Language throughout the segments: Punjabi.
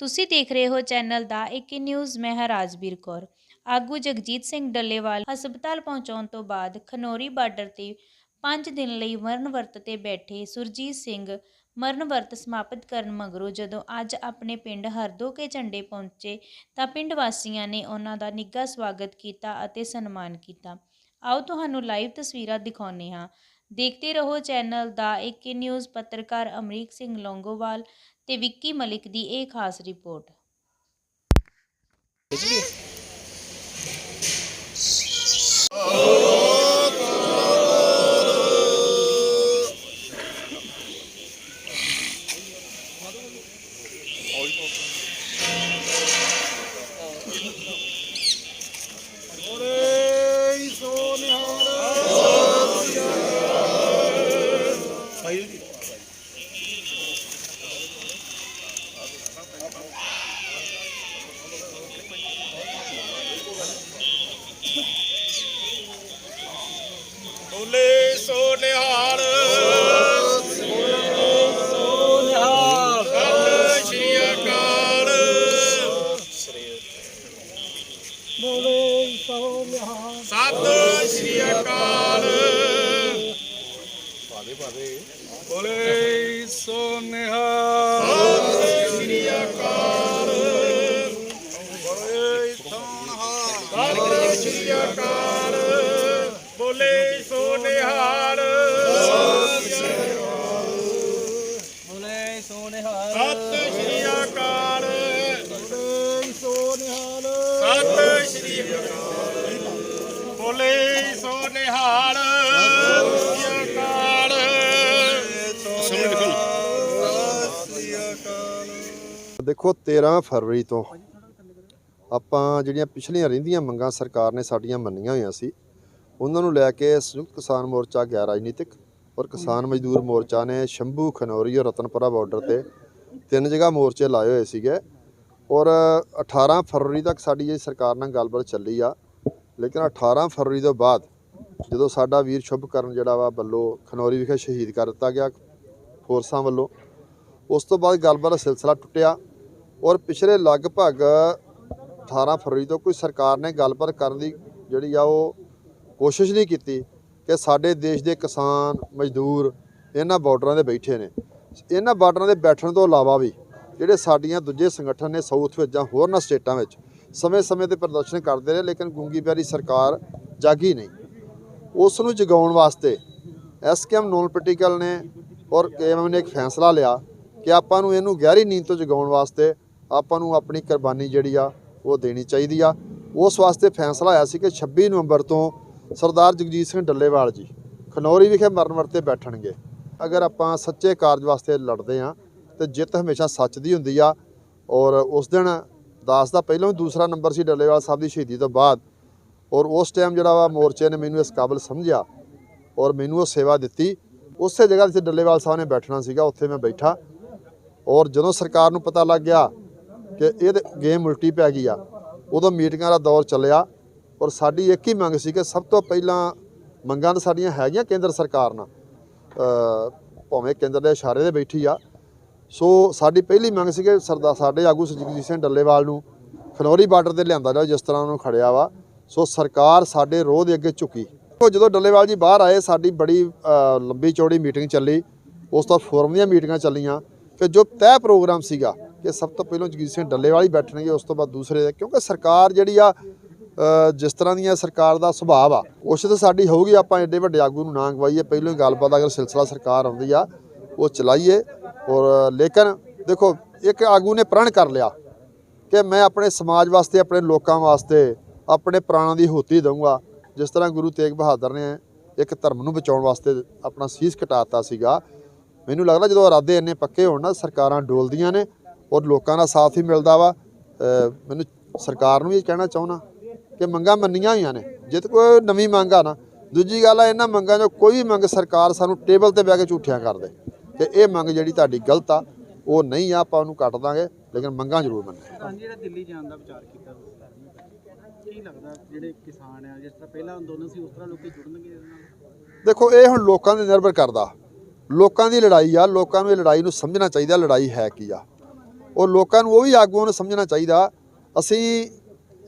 ਤੁਸੀਂ ਦੇਖ ਰਹੇ ਹੋ ਚੈਨਲ ਦਾ ਇੱਕ ਨਿਊਜ਼ ਮੈਂ ਹਾਂ ਰਾਜਵੀਰ ਕੌਰ। ਆਗੂ ਜਗਜੀਤ ਸਿੰਘ ਡੱਲੇਵਾਲ ਹਸਪਤਾਲ ਪਹੁੰਚਾਉਣ ਤੋਂ ਬਾਅਦ ਖਨੌਰੀ ਬਾਰਡਰ ਤੇ 5 ਦਿਨ ਲਈ ਮਰਨ ਵਰਤ ਤੇ ਬੈਠੇ ਸੁਰਜੀਤ ਸਿੰਘ ਮਰਨ ਵਰਤ ਸਮਾਪਤ ਕਰਨ ਮਗਰੋਂ ਜਦੋਂ ਅੱਜ ਆਪਣੇ ਪਿੰਡ ਹਰਦੋ ਕੇ ਝੰਡੇ ਪਹੁੰਚੇ ਤਾਂ ਪਿੰਡ ਵਾਸੀਆਂ ਨੇ ਉਹਨਾਂ ਦਾ ਨਿੱਘਾ ਸਵਾਗਤ ਕੀਤਾ ਅਤੇ ਸਨਮਾਨ ਕੀਤਾ। ਆਓ ਤੁਹਾਨੂੰ ਲਾਈਵ ਤਸਵੀਰਾਂ ਦਿਖਾਉਂਦੇ ਹਾਂ। ਦੇਖਦੇ ਰਹੋ ਚੈਨਲ ਦਾ ਏਕੇ ਨਿਊਜ਼ ਪੱਤਰਕਾਰ ਅਮਰੀਕ ਸਿੰਘ ਲੌਂਗੋਵਾਲ ਤੇ ਵਿੱਕੀ ਮਲਿਕ ਦੀ ਇਹ ਖਾਸ ਰਿਪੋਰਟ। ਬੋਲੇ ਸਤਿ ਸ਼੍ਰੀ ਅਕਾਲ ਬੋਲੇ ਸੋ ਨਿਹਾਲ ਬੋਲੇ ਸੋਨਿਹਾਰ ਸਤਿ ਸ਼੍ਰੀ ਅਕਾਲ ਬੋਲੇ ਸੋ ਨਿਹਾਲ ਸਤਿ ਸ਼੍ਰੀ ਅਕਾਲ ਬੋਲੇ ਸੋ ਨਿਹਾਲ ਦੇਖੋ ਦੇਖੋ 13 ਫਰਵਰੀ ਤੋਂ ਆਪਾਂ ਜਿਹੜੀਆਂ ਪਿਛਲੀਆਂ ਰਹਿੰਦੀਆਂ ਮੰਗਾਂ ਸਰਕਾਰ ਨੇ ਸਾਡੀਆਂ ਮੰਨੀਆਂ ਹੋਈਆਂ ਸੀ ਉਹਨਾਂ ਨੂੰ ਲੈ ਕੇ ਸੰਯੁਕਤ ਕਿਸਾਨ ਮੋਰਚਾ ਗੈਰ ਰਾਜਨੀਤਿਕ ਔਰ ਕਿਸਾਨ ਮਜ਼ਦੂਰ ਮੋਰਚਾ ਨੇ ਸ਼ੰਭੂ ਖਨੌਰੀ ਔਰ ਰਤਨਪੁਰਾ ਬਾਰਡਰ ਤੇ ਤਿੰਨ ਜਗ੍ਹਾ ਮੋਰਚੇ ਲਾਏ ਹੋਏ ਸੀਗੇ ਔਰ 18 ਫਰਵਰੀ ਤੱਕ ਸਾਡੀ ਇਹ ਸਰਕਾਰ ਨਾਲ ਗੱਲਬਾਤ ਚੱਲੀ ਆ ਲੇਕਿਨ 18 ਫਰਵਰੀ ਤੋਂ ਬਾਅਦ ਜਦੋਂ ਸਾਡਾ ਵੀਰ ਸ਼ੁਭਕਰਨ ਜਿਹੜਾ ਵਾ ਬੱਲੋ ਖਨੌਰੀ ਵਿਖੇ ਸ਼ਹੀਦ ਕਰ ਦਿੱਤਾ ਗਿਆ ਫੋਰਸਾਂ ਵੱਲੋਂ ਉਸ ਤੋਂ ਬਾਅਦ ਗੱਲਬਾਤ ਦਾ ਸਿਲਸਿਲਾ ਟੁੱਟਿਆ ਔਰ ਪਿਛਲੇ ਲਗਭਗ 18 ਫਰਵਰੀ ਤੋਂ ਕੋਈ ਸਰਕਾਰ ਨੇ ਗੱਲਬਾਤ ਕਰਨ ਦੀ ਜਿਹੜੀ ਆ ਉਹ ਕੋਸ਼ਿਸ਼ ਨਹੀਂ ਕੀਤੀ ਕਿ ਸਾਡੇ ਦੇਸ਼ ਦੇ ਕਿਸਾਨ, ਮਜ਼ਦੂਰ ਇਹਨਾਂ ਬਾਰਡਰਾਂ ਦੇ ਬੈਠੇ ਨੇ। ਇਹਨਾਂ ਬਾਰਡਰਾਂ ਦੇ ਬੈਠਣ ਤੋਂ ਇਲਾਵਾ ਵੀ ਜਿਹੜੇ ਸਾਡੀਆਂ ਦੂਜੇ ਸੰਗਠਨ ਨੇ ਸਾਊਥ ਵਿੱਚ ਜਾਂ ਹੋਰਨਾਂ ਸਟੇਟਾਂ ਵਿੱਚ ਸਮੇਂ-ਸਮੇਂ ਤੇ ਪ੍ਰਦਰਸ਼ਨ ਕਰਦੇ ਰਹੇ, ਲੇਕਿਨ ਗੁੰਗੀ ਪਿਆਰੀ ਸਰਕਾਰ ਜਾਗੀ ਨਹੀਂ। ਉਸ ਨੂੰ ਜਗਾਉਣ ਵਾਸਤੇ ਐਸਕੇਐਮ ਨੋਨ ਪੋਲੀਟੀਕਲ ਨੇ ਔਰ ਕੇਐਮ ਨੇ ਇੱਕ ਫੈਸਲਾ ਲਿਆ ਕਿ ਆਪਾਂ ਨੂੰ ਇਹਨੂੰ ਗਹਿਰੀ ਨੀਂਦ ਤੋਂ ਜਗਾਉਣ ਵਾਸਤੇ ਆਪਾਂ ਨੂੰ ਆਪਣੀ ਕੁਰਬਾਨੀ ਜਿਹੜੀ ਆ ਉਹ ਦੇਣੀ ਚਾਹੀਦੀ ਆ। ਉਸ ਵਾਸਤੇ ਫੈਸਲਾ ਆਇਆ ਸੀ ਕਿ 26 ਨਵੰਬਰ ਤੋਂ ਸਰਦਾਰ ਜਗਜੀਤ ਸਿੰਘ ਡੱਲੇਵਾਲ ਜੀ ਖਨੌਰੀ ਵਿਖੇ ਮਰਨ ਵਰਤੇ ਬੈਠਣਗੇ। ਅਗਰ ਆਪਾਂ ਸੱਚੇ ਕਾਰਜ ਵਾਸਤੇ ਲੜਦੇ ਆ ਤੇ ਜਿੱਤ ਹਮੇਸ਼ਾ ਸੱਚ ਦੀ ਹੁੰਦੀ ਆ। ਔਰ ਉਸ ਦਿਨ ਦਾਸ ਦਾ ਪਹਿਲਾਂ ਵੀ ਦੂਸਰਾ ਨੰਬਰ ਸੀ ਡੱਲੇਵਾਲ ਸਾਹਿਬ ਦੀ ਸ਼ਹੀਦੀ ਤੋਂ ਬਾਅਦ। ਔਰ ਉਸ ਟਾਈਮ ਜਿਹੜਾ ਵਾ ਮੋਰਚੇ ਨੇ ਮੈਨੂੰ ਇਸ ਕਾਬਲ ਸਮਝਿਆ ਔਰ ਮੈਨੂੰ ਉਹ ਸੇਵਾ ਦਿੱਤੀ। ਉਸੇ ਜਗ੍ਹਾ ਜਿੱਥੇ ਡੱਲੇਵਾਲ ਸਾਹਿਬ ਨੇ ਬੈਠਣਾ ਸੀਗਾ, ਉੱਥੇ ਮੈਂ ਬੈਠਾ। ਔਰ ਜਦੋਂ ਸਰਕਾਰ ਨੂੰ ਪਤਾ ਲੱਗ ਗਿਆ ਕਿ ਇਹਦੇ ਗੇਮ ਉਲਟੀ ਪੈ ਗਈ ਆ। ਉਦੋਂ ਮੀਟਿੰਗਾਂ ਦਾ ਦੌਰ ਚੱਲਿਆ ਔਰ ਸਾਡੀ ਇੱਕ ਹੀ ਮੰਗ ਸੀ ਕਿ ਸਭ ਤੋਂ ਪਹਿਲਾਂ ਮੰਗਾਂ ਤਾਂ ਸਾਡੀਆਂ ਹੈਗੀਆਂ ਕੇਂਦਰ ਸਰਕਾਰ ਨਾਲ। ਭਾਵੇਂ ਕੇਂਦਰ ਦੇ ਇਸ਼ਾਰੇ ਦੇ ਬੈਠੀ ਆ। ਸੋ ਸਾਡੀ ਪਹਿਲੀ ਮੰਗ ਸੀ ਕਿ ਸਰਦਾਰ ਸਾਡੇ ਆਗੂ ਸੁਜੀਤ ਸਿੰਘ ਡੱਲੇਵਾਲ ਨੂੰ ਖਨੌਰੀ ਬਾਰਡਰ ਤੇ ਲਿਆਂਦਾ ਜਾਓ ਜਿਸ ਤਰ੍ਹਾਂ ਉਹਨੂੰ ਖੜਿਆ ਵਾ। ਸੋ ਸਰਕਾਰ ਸਾਡੇ ਰੋਹ ਦੇ ਅੱਗੇ ਝੁਕੀ। ਉਹ ਜਦੋਂ ਡੱਲੇਵਾਲ ਜੀ ਬਾਹਰ ਆਏ, ਸਾਡੀ ਬੜੀ ਲੰਬੀ ਚੌੜੀ ਮੀਟਿੰਗ ਚੱਲੀ। ਉਸ ਤੋਂ ਫੋਰਮ ਦੀਆਂ ਮੀਟਿੰਗਾਂ ਚੱਲੀਆਂ। ਕਿ ਜੋ ਤੈਅ ਪ੍ਰੋਗਰਾਮ ਸੀਗਾ ਕਿ ਸਭ ਤੋਂ ਪਹਿਲਾਂ ਜਗਜੀਤ ਸਿੰਘ ਡੱਲੇਵਾਲ ਹੀ ਬੈਠਣਗੇ ਉਸ ਤੋਂ ਬਾਅਦ ਦੂਸਰੇ ਦੇ, ਕਿਉਂਕਿ ਸਰਕਾਰ ਜਿਹੜੀ ਆ ਜਿਸ ਤਰ੍ਹਾਂ ਦੀਆਂ ਸਰਕਾਰ ਦਾ ਸੁਭਾਅ ਆ ਕੋਸ਼ਿਸ਼ ਤਾਂ ਸਾਡੀ ਹੋਊਗੀ, ਆਪਾਂ ਐਡੇ ਵੱਡੇ ਆਗੂ ਨੂੰ ਨਾ ਗਵਾਈਏ ਪਹਿਲਾਂ ਹੀ ਗੱਲਬਾਤ ਅਗਰ ਸਿਲਸਿਲਾ ਸਰਕਾਰ ਆਉਂਦੀ ਆ, ਉਹ ਚਲਾਈਏ, ਔਰ ਲੇਕਿਨ ਦੇਖੋ, ਇੱਕ ਆਗੂ ਨੇ ਪ੍ਰਣ ਕਰ ਲਿਆ, ਕਿ ਮੈਂ ਆਪਣੇ ਸਮਾਜ ਵਾਸਤੇ, ਆਪਣੇ ਲੋਕਾਂ ਵਾਸਤੇ, ਆਪਣੇ ਪ੍ਰਾਣਾਂ ਦੀ ਹੋਤੀ ਦਊਂਗਾ, ਜਿਸ ਤਰ੍ਹਾਂ ਗੁਰੂ ਤੇਗ ਬਹਾਦਰ ਨੇ ਇੱਕ ਧਰਮ ਨੂੰ ਬਚਾਉਣ ਵਾਸਤੇ ਆਪਣਾ ਸੀਸ ਕਟਾਤਾ ਸੀਗਾ, ਮੈਨੂੰ ਲੱਗਦਾ ਜਦੋਂ ਇਰਾਦੇ ਇੰਨੇ ਪੱਕੇ ਹੋਣ ਨਾ, ਸਰਕਾਰਾਂ ਡੋਲਦੀਆਂ ਨੇ ਔਰ ਲੋਕਾਂ ਦਾ ਸਾਥ ਹੀ ਮਿਲਦਾ ਵਾ। ਮੈਨੂੰ ਸਰਕਾਰ ਨੂੰ ਵੀ ਇਹ ਕਹਿਣਾ ਚਾਹੁੰਦਾ ਕਿ ਮੰਗਾਂ ਮੰਨੀਆਂ ਹੋਈਆਂ ਨੇ। ਜੇ ਤੇ ਕੋਈ ਨਵੀਂ ਮੰਗ ਆ ਨਾ ਦੂਜੀ ਗੱਲ ਆ ਇਹਨਾਂ ਮੰਗਾਂ 'ਚੋਂ ਕੋਈ ਵੀ ਮੰਗ ਸਰਕਾਰ ਸਾਨੂੰ ਟੇਬਲ ਤੇ ਬਹਿ ਕੇ ਝੂਠੀਆਂ ਕਰ ਦੇ ਕਿ ਇਹ ਮੰਗ ਜਿਹੜੀ ਤੁਹਾਡੀ ਗਲਤ ਆ ਉਹ ਨਹੀਂ ਆ ਆਪਾਂ ਉਹਨੂੰ ਕੱਟ ਦਾਂਗੇ ਲੇਕਿਨ ਮੰਗਾਂ ਜ਼ਰੂਰ ਮੰਨੇ ਤਾਂ ਜਿਹੜਾ ਦਿੱਲੀ ਜਾਣ ਦਾ ਵਿਚਾਰ ਕੀਤਾ ਕੀ ਲੱਗਦਾ ਜਿਹੜੇ ਕਿਸਾਨ ਆ ਜਿਸ ਤਰ੍ਹਾਂ ਪਹਿਲਾਂ ਅੰਦੋਲਨ ਸੀ ਉਸ ਤਰ੍ਹਾਂ ਲੋਕੀ ਜੁੜਨਗੇ ਇਹਦੇ ਨਾਲ? ਦੇਖੋ ਇਹ ਹੁਣ ਲੋਕਾਂ ਤੇ ਨਿਰਭਰ ਕਰਦਾ। ਲੋਕਾਂ ਦੀ ਲੜਾਈ ਆ ਲੋਕਾਂ ਨੂੰ ਇਹ ਲੜਾਈ ਨੂੰ ਸਮਝਣਾ ਚਾਹੀਦਾ ਲੜਾਈ ਹੈ ਕੀ ਆ। ਉਹ ਲੋਕਾਂ ਨੂੰ ਉਹ ਵੀ ਆਗੂਆਂ ਨੂੰ ਸਮਝਣਾ ਚਾਹੀਦਾ। ਅਸੀਂ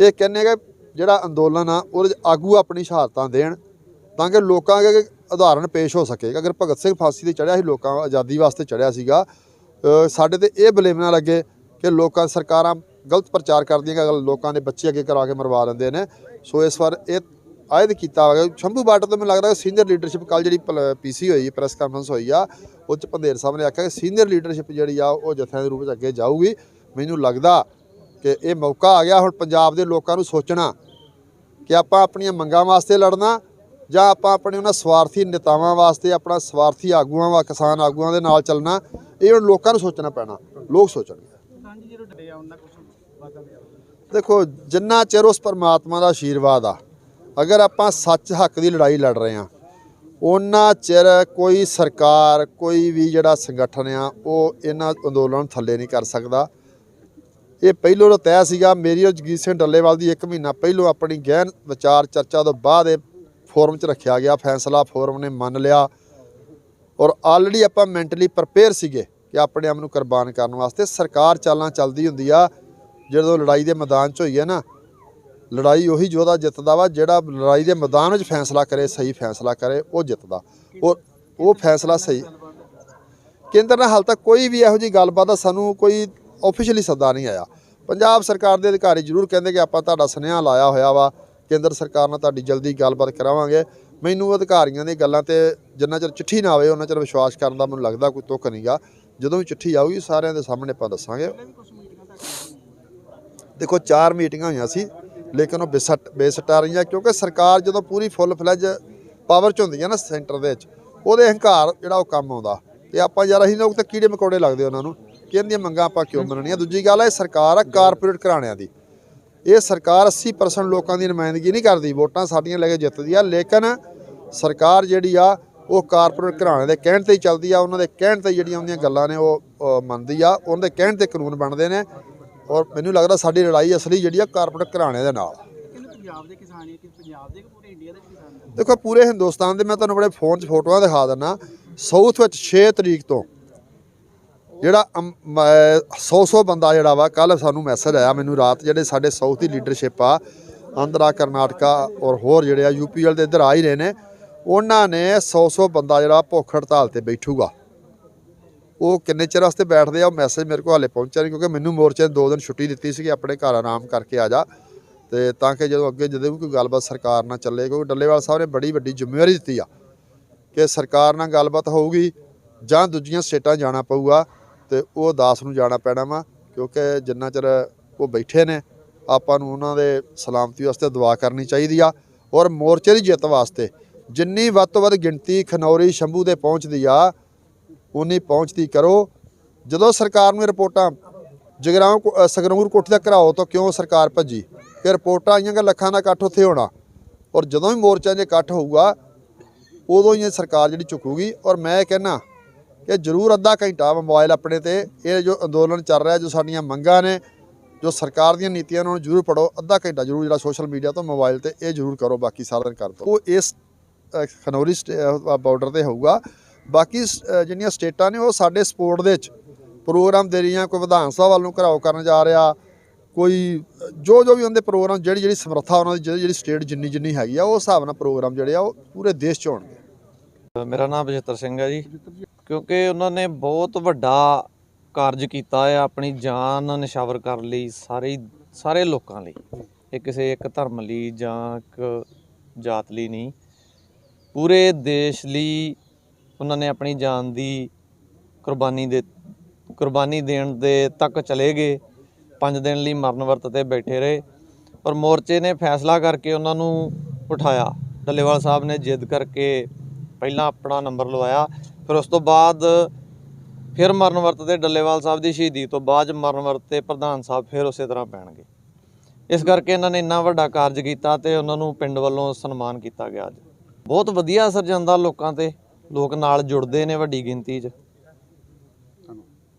ਇਹ ਕਹਿੰਦੇ ਕਿ ਜਿਹੜਾ ਅੰਦੋਲਨ ਆ, ਉਹਦੇ 'ਚ ਆਗੂ ਆਪਣੀ ਸ਼ਹਾਦਤਾਂ ਦੇਣ ਤਾਂ ਕਿ ਲੋਕਾਂ ਅੱਗੇ ਉਦਾਹਰਣ ਪੇਸ਼ ਹੋ ਸਕੇ। ਅਗਰ ਭਗਤ ਸਿੰਘ ਫਾਂਸੀ ਤੇ ਚੜਿਆ ਸੀ, ਲੋਕਾਂ ਆਜ਼ਾਦੀ ਵਾਸਤੇ ਚੜਿਆ ਸੀਗਾ ਸਾਡੇ ਤੇ ਇਹ ਬਲੇਮ ਨਾ ਲੱਗੇ ਕਿ ਲੋਕਾਂ ਸਰਕਾਰਾਂ ਗਲਤ ਪ੍ਰਚਾਰ ਕਰਦੀਆਂ ਕਿ ਲੋਕਾਂ ਦੇ ਬੱਚੇ ਅੱਗੇ ਕਰਾ ਕੇ ਮਰਵਾ ਲੈਂਦੇ ਨੇ। ਸੋ ਇਸ ਵਾਰ ਇਹ ਆਇਦ ਕੀਤਾ ਹੋਇਆ। ਸ਼ੰਭੂ ਬਾਰਡਰ ਤੋਂ ਮੈਨੂੰ ਲੱਗਦਾ ਸੀਨੀਅਰ ਲੀਡਰਸ਼ਿਪ ਕੱਲ ਜਿਹੜੀ ਪੀਸੀ ਹੋਈ ਪ੍ਰੈਸ ਕਾਨਫਰੰਸ ਹੋਈ ਆ ਉਹ ਚ ਪੰਧੇਰ ਸਾਹਿਬ ਨੇ ਆਖਿਆ ਕਿ ਸੀਨੀਅਰ ਲੀਡਰਸ਼ਿਪ ਜਿਹੜੀ ਆ ਉਹ ਜਥਿਆਂ ਦੇ ਰੂਪ ਵਿੱਚ ਅੱਗੇ ਜਾਊਗੀ। ਮੈਨੂੰ ਲੱਗਦਾ ਕਿ ਇਹ ਮੌਕਾ ਆ ਗਿਆ ਹੁਣ ਪੰਜਾਬ ਦੇ ਲੋਕਾਂ ਨੂੰ ਸੋਚਣਾ ਕਿ ਆਪਾਂ ਆਪਣੀਆਂ ਮੰਗਾਂ ਵਾਸਤੇ ਲੜਨਾ ਜਾਂ ਆਪਾਂ ਆਪਣੇ ਉਹਨਾਂ ਸਵਾਰਥੀ ਨੇਤਾਵਾਂ ਵਾਸਤੇ ਆਪਣਾ ਸਵਾਰਥੀ ਆਗੂਆਂ ਵਾ ਕਿਸਾਨ ਆਗੂਆਂ ਦੇ ਨਾਲ ਚੱਲਣਾ। ਇਹ ਹੁਣ ਲੋਕਾਂ ਨੂੰ ਸੋਚਣਾ ਪੈਣਾ। ਲੋਕ ਸੋਚਣਗੇ। ਦੇਖੋ ਜਿੰਨਾ ਚਿਰ ਉਸ ਪਰਮਾਤਮਾ ਦਾ ਆਸ਼ੀਰਵਾਦ ਆ ਅਗਰ ਆਪਾਂ ਸੱਚ ਹੱਕ ਦੀ ਲੜਾਈ ਲੜ ਰਹੇ ਹਾਂ, ਉਹਨਾਂ ਚਿਰ ਕੋਈ ਸਰਕਾਰ, ਕੋਈ ਵੀ ਜਿਹੜਾ ਸੰਗਠਨ ਆ, ਉਹ ਇਹਨਾਂ ਅੰਦੋਲਨ ਨੂੰ ਥੱਲੇ ਨਹੀਂ ਕਰ ਸਕਦਾ। ਇਹ ਪਹਿਲੋਂ ਤਾਂ ਤੈਅ ਸੀਗਾ, ਮੇਰੀ ਔਰ ਜਗੀਰ ਸਿੰਘ ਡੱਲੇਵਾਲ ਦੀ 1 ਮਹੀਨਾ ਪਹਿਲੋਂ ਆਪਣੀ ਗਹਿਨ ਵਿਚਾਰ ਚਰਚਾ ਤੋਂ ਬਾਅਦ ਇਹ ਫੋਰਮ 'ਚ ਰੱਖਿਆ ਗਿਆ, ਫੈਸਲਾ ਫੋਰਮ ਨੇ ਮੰਨ ਲਿਆ। ਔਰ ਆਲਰੇਡੀ ਆਪਾਂ ਮੈਂਟਲੀ ਪ੍ਰਪੇਅਰ ਸੀਗੇ ਕਿ ਆਪਣੇ ਆਪ ਨੂੰ ਕੁਰਬਾਨ ਕਰਨ ਵਾਸਤੇ। ਸਰਕਾਰ ਚਾਲਾਂ ਚੱਲਦੀ ਹੁੰਦੀ ਆ, ਜਦੋਂ ਲੜਾਈ ਦੇ ਮੈਦਾਨ 'ਚ ਹੋਈ ਹੈ ਨਾ ਲੜਾਈ ਉਹੀ ਯੋਧਾ ਜਿੱਤਦਾ ਵਾ, ਜਿਹੜਾ ਲੜਾਈ ਦੇ ਮੈਦਾਨ ਵਿੱਚ ਫੈਸਲਾ ਕਰੇ, ਸਹੀ ਫੈਸਲਾ ਕਰੇ, ਉਹ ਜਿੱਤਦਾ। ਉਹ ਉਹ ਫੈਸਲਾ ਸਹੀ। ਕੇਂਦਰ ਨਾਲ ਹਾਲ ਤੱਕ ਕੋਈ ਵੀ ਇਹੋ ਜੀ ਗੱਲਬਾਤ ਦਾ ਸਾਨੂੰ ਕੋਈ ਆਫੀਸ਼ੀਅਲੀ ਸੱਦਾ ਨਹੀਂ ਆਇਆ। ਪੰਜਾਬ ਸਰਕਾਰ ਦੇ ਅਧਿਕਾਰੀ ਜ਼ਰੂਰ ਕਹਿੰਦੇ ਕਿ ਆਪਾਂ ਤੁਹਾਡਾ ਸੁਨੇਹਾ ਲਾਇਆ ਹੋਇਆ ਵਾ। ਕੇਂਦਰ ਸਰਕਾਰ ਨਾਲ ਤੁਹਾਡੀ ਜਲਦੀ ਗੱਲਬਾਤ ਕਰਾਵਾਂਗੇ। ਮੈਨੂੰ ਅਧਿਕਾਰੀਆਂ ਦੀ ਗੱਲਾਂ ਤੇ ਜਿੰਨਾ ਚਿਰ ਚਿੱਠੀ ਨਾ ਆਵੇ, ਉਹਨਾਂ ਚਿਰ ਵਿਸ਼ਵਾਸ ਕਰਨ ਦਾ ਮੈਨੂੰ ਲੱਗਦਾ ਕੋਈ ਤੁੱਕ ਨਹੀਂਗਾ। ਜਦੋਂ ਵੀ ਚਿੱਠੀ ਆਊਗੀ, ਸਾਰਿਆਂ ਦੇ ਸਾਹਮਣੇ ਆਪਾਂ ਦੱਸਾਂਗੇ। ਦੇਖੋ, ਚਾਰ ਮੀਟਿੰਗਾਂ ਹੋਈਆਂ ਸੀ। ਲੇਕਿਨ ਉਹ ਬੇਸਟ ਬੇਸਟਾ ਰਹੀਆਂ ਕਿਉਂਕਿ ਸਰਕਾਰ ਜਦੋਂ ਪੂਰੀ ਫੁੱਲ ਫਲੈਜ ਪਾਵਰ 'ਚ ਹੁੰਦੀ ਹੈ ਨਾ ਸੈਂਟਰ ਦੇ ਵਿੱਚ ਉਹਦੇ ਹੰਕਾਰ ਜਿਹੜਾ ਉਹ ਕੰਮ ਆਉਂਦਾ। ਤੇ ਆਪਾਂ ਯਾਰ ਅਸੀਂ ਲੋਕ ਤਾਂ ਕੀੜੇ ਮਕੌੜੇ ਲੱਗਦੇ ਉਹਨਾਂ ਨੂੰ ਕਿ ਇਹਦੀਆਂ ਮੰਗਾਂ ਆਪਾਂ ਕਿਉਂ ਮੰਨਣੀਆਂ? ਦੂਜੀ ਗੱਲ ਹੈ ਸਰਕਾਰ ਆ ਕਾਰਪੋਰੇਟ ਘਰਾਣਿਆਂ ਦੀ। ਇਹ ਸਰਕਾਰ 80% ਲੋਕਾਂ ਦੀ ਨੁਮਾਇੰਦਗੀ ਨਹੀਂ ਕਰਦੀ ਵੋਟਾਂ ਸਾਡੀਆਂ ਲੈ ਕੇ ਜਿੱਤਦੀ ਆ ਲੇਕਿਨ ਸਰਕਾਰ ਜਿਹੜੀ ਆ ਉਹ ਕਾਰਪੋਰੇਟ ਘਰਾਣੇ ਦੇ ਕਹਿਣ ਤੇ ਹੀ ਚੱਲਦੀ ਆ ਉਹਨਾਂ ਦੇ ਕਹਿਣ ਤੇ ਜਿਹੜੀਆਂ ਉਹਦੀਆਂ ਗੱਲਾਂ ਨੇ ਉਹ ਮੰਨਦੀ ਆ ਉਹਨਾਂ ਦੇ ਕਹਿਣ ਤੇ ਕਾਨੂੰਨ ਬਣਦੇ ਨੇ। ਔਰ ਮੈਨੂੰ ਲੱਗਦਾ ਸਾਡੀ ਲੜਾਈ ਅਸਲੀ ਜਿਹੜੀ ਆ ਕਾਰਪੋਰੇਟ ਘਰਾਣੇ ਦੇ ਨਾਲ। ਕਹਿੰਦੇ ਪੰਜਾਬ ਦੇ ਕਿਸਾਨ ਹੀ ਕਿ ਪੰਜਾਬ ਦੇ ਕਿ ਪੂਰੇ ਇੰਡੀਆ ਦੇ ਕਿਸਾਨ ਨੇ? ਦੇਖੋ ਪੂਰੇ ਹਿੰਦੁਸਤਾਨ ਦੇ ਮੈਂ ਤੁਹਾਨੂੰ ਬੜੇ ਫੋਨ 'ਚ ਫੋਟੋਆਂ ਦਿਖਾ ਦਿੰਦਾ। ਸਾਊਥ ਵਿੱਚ 6 ਤਰੀਕ ਤੋਂ ਜਿਹੜਾ 100 100 ਬੰਦਾ ਜਿਹੜਾ ਵਾ ਕੱਲ ਸਾਨੂੰ ਮੈਸੇਜ ਆਇਆ ਮੈਨੂੰ ਰਾਤ ਜਿਹੜੇ ਸਾਡੇ ਸਾਊਥ ਦੀ ਲੀਡਰਸ਼ਿਪ ਆ ਆਂਧਰਾ ਕਰਨਾਟਕਾ ਔਰ ਹੋਰ ਜਿਹੜੇ ਆ ਯੂਪੀ ਵਾਲੇ ਤੇ ਇੱਧਰ ਆ ਹੀ ਰਹੇ ਨੇ। ਉਹਨਾਂ ਨੇ 100 100 ਬੰਦਾ ਜਿਹੜਾ ਭੁੱਖ ਹੜਤਾਲ ਤੇ ਬੈਠੂਗਾ। ਉਹ ਕਿੰਨੇ ਚਿਰ ਵਾਸਤੇ ਬੈਠਦੇ ਆ, ਉਹ ਮੈਸੇਜ ਮੇਰੇ ਕੋਲ ਹਾਲੇ ਪਹੁੰਚਿਆ ਨਹੀਂ ਕਿਉਂਕਿ ਮੈਨੂੰ ਮੋਰਚੇ ਨੇ ਦੋ ਦਿਨ ਛੁੱਟੀ ਦਿੱਤੀ ਸੀ ਕਿ ਆਪਣੇ ਘਰ ਆਰਾਮ ਕਰਕੇ ਆ ਜਾ। ਤੇ ਤਾਂ ਕਿ ਜਦੋਂ ਅੱਗੇ ਜਦੋਂ ਵੀ ਕੋਈ ਗੱਲਬਾਤ ਸਰਕਾਰ ਨਾਲ ਚੱਲੇ, ਕਿਉਂਕਿ ਡੱਲੇਵਾਲ ਸਾਹਿਬ ਨੇ ਬੜੀ ਵੱਡੀ ਜ਼ਿੰਮੇਵਾਰੀ ਦਿੱਤੀ ਆ ਕਿ ਸਰਕਾਰ ਨਾਲ ਗੱਲਬਾਤ ਹੋਊਗੀ ਜਾਂ ਦੂਜੀਆਂ ਸਟੇਟਾਂ ਜਾਣਾ ਪਊਗਾ ਤੇ ਉਹ ਦਾਸ ਨੂੰ ਜਾਣਾ ਪੈਣਾ ਵਾ, ਕਿਉਂਕਿ ਜਿੰਨਾ ਚਿਰ ਉਹ ਬੈਠੇ ਨੇ, ਆਪਾਂ ਨੂੰ ਉਹਨਾਂ ਦੇ ਸਲਾਮਤੀ ਵਾਸਤੇ ਦੁਆ ਕਰਨੀ ਚਾਹੀਦੀ ਆ। ਔਰ ਮੋਰਚੇ ਦੀ ਜਿੱਤ ਵਾਸਤੇ ਜਿੰਨੀ ਵੱਧ ਤੋਂ ਵੱਧ ਗਿਣਤੀ ਖਨੌਰੀ, ਸ਼ੰਭੂ ਦੇ ਪਹੁੰਚਦੀ ਆ ਉਨੀ ਪਹੁੰਚਦੀ ਕਰੋ। ਜਦੋਂ ਸਰਕਾਰ ਨੂੰ ਰਿਪੋਰਟਾਂ ਜਗਰਾਉਂ ਕੋ- ਸੰਗਰੂਰ ਕੋਠੀ ਦਾ ਘਰਾਓ ਤੋਂ ਕਿਉਂ ਸਰਕਾਰ ਭੱਜੀ? ਕਿ ਰਿਪੋਰਟਾਂ ਆਈਆਂ ਕਿ ਲੱਖਾਂ ਦਾ ਇਕੱਠ ਉੱਥੇ ਹੋਣਾ। ਔਰ ਜਦੋਂ ਵੀ ਮੋਰਚਾ ਜੇ ਇਕੱਠ ਹੋਊਗਾ ਉਦੋਂ ਹੀ ਇਹ ਸਰਕਾਰ ਜਿਹੜੀ ਚੁੱਕੂਗੀ ਔਰ ਮੈਂ ਕਹਿੰਨਾ ਕਿ ਜ਼ਰੂਰ ਅੱਧਾ ਘੰਟਾ ਮੋਬਾਈਲ ਆਪਣੇ ਤੇ। ਇਹ ਜੋ ਅੰਦੋਲਨ ਚੱਲ ਰਿਹਾ ਜੋ ਸਾਡੀਆਂ ਮੰਗਾਂ ਨੇ ਜੋ ਸਰਕਾਰ ਦੀਆਂ ਨੀਤੀਆਂ ਨੂੰ ਜ਼ਰੂਰ ਪੜੋ ਅੱਧਾ ਘੰਟਾ ਜ਼ਰੂਰ ਜਿਹੜਾ ਸੋਸ਼ਲ ਮੀਡੀਆ ਤੋਂ ਮੋਬਾਈਲ ਤੇ ਇਹ ਜ਼ਰੂਰ ਕਰੋ ਬਾਕੀ ਸਾਰਾ ਦਿਨ ਕਰ ਦੋ ਉਹ ਇਸ ਅ, ਖਨੌਰੀ ਬਾਰਡਰ ਤੇ ਹੋਊਗਾ। ਬਾਕੀ ਸ- ਜਿਹੜੀਆਂ ਸਟੇਟਾਂ ਨੇ ਉਹ ਸਾਡੇ ਸਪੋਰਟ ਦੇ ਵਿੱਚ ਪ੍ਰੋਗਰਾਮ ਦੇ ਰਹੀਆਂ, ਕੋਈ ਵਿਧਾਨ ਸਭਾ ਵੱਲ ਨੂੰ ਘਰਾਓ ਕਰਨ ਜਾ ਰਿਹਾ, ਕੋਈ, ਜੋ ਜੋ ਵੀ ਉਹਦੇ ਪ੍ਰੋਗਰਾਮ, ਜਿਹੜੀ ਜਿਹੜੀ ਸਮਰੱਥਾ ਉਹਨਾਂ ਦੀ, ਜਿਹੜੀ ਜਿਹੜੀ ਸਟੇਟ ਜਿੰਨੀ ਜਿੰਨੀ ਹੈਗੀ ਆ, ਉਹ ਹਿਸਾਬ ਨਾਲ ਪ੍ਰੋਗਰਾਮ ਜਿਹੜੇ ਆ, ਉਹ ਪੂਰੇ ਦੇਸ਼ 'ਚ ਹੋਣਗੇ। ਮੇਰਾ ਨਾਮ ਬਜਿੱਤਰ ਸਿੰਘ ਹੈ ਜੀ। ਕਿਉਂਕਿ ਉਹਨਾਂ ਨੇ ਬਹੁਤ ਵੱਡਾ ਕਾਰਜ ਕੀਤਾ ਹੈ ਆਪਣੀ ਜਾਨ ਨਿਸ਼ਾਵਰ ਕਰਨ ਲਈ ਸਾਰੇ ਸਾਰੇ ਲੋਕਾਂ ਲਈ। ਇਹ ਕਿਸੇ ਇੱਕ ਧਰਮ ਲਈ ਜਾਂ ਇੱਕ ਜਾਤ ਲਈ ਨਹੀਂ। ਪੂਰੇ ਦੇਸ਼ ਲਈ ਉਹਨਾਂ ਨੇ ਆਪਣੀ ਜਾਨ ਦੀ ਕੁਰਬਾਨੀ ਦੇ, ਕੁਰਬਾਨੀ ਦੇਣ ਦੇ ਤੱਕ ਚਲੇ ਗਏ। ਪੰਜ ਦਿਨ ਲਈ ਮਰਨ ਵਰਤ ਤੇ ਬੈਠੇ ਰਹੇ। ਪਰ ਮੋਰਚੇ ਨੇ ਫੈਸਲਾ ਕਰਕੇ ਉਹਨਾਂ ਨੂੰ ਉਠਾਇਆ। ਡੱਲੇਵਾਲ ਸਾਹਿਬ ਨੇ ਜਿੱਦ ਕਰਕੇ ਪਹਿਲਾਂ ਆਪਣਾ ਨੰਬਰ ਲਵਾਇਆ। ਫਿਰ ਉਸ ਤੋਂ ਬਾਅਦ ਫਿਰ ਮਰਨ ਵਰਤ ਤੇ ਡੱਲੇਵਾਲ ਸਾਹਿਬ ਦੀ ਸ਼ਹੀਦੀ ਤੋਂ ਬਾਅਦ ਮਰਨ ਵਰਤ ਤੇ ਪ੍ਰਧਾਨ ਸਾਹਿਬ ਫਿਰ ਉਸੇ ਤਰ੍ਹਾਂ ਪੈਣਗੇ। ਇਸ ਕਰਕੇ ਇਹਨਾਂ ਨੇ ਇੰਨਾ ਵੱਡਾ ਕਾਰਜ ਕੀਤਾ ਤੇ ਉਹਨਾਂ ਨੂੰ ਪਿੰਡ ਵੱਲੋਂ ਸਨਮਾਨ ਕੀਤਾ ਗਿਆ ਅੱਜ। ਬਹੁਤ ਵਧੀਆ ਅਸਰ ਜਾਂਦਾ ਲੋਕਾਂ ਤੇ। ਲੋਕ ਨਾਲ ਜੁੜਦੇ ਨੇ ਵੱਡੀ ਗਿਣਤੀ 'ਚ।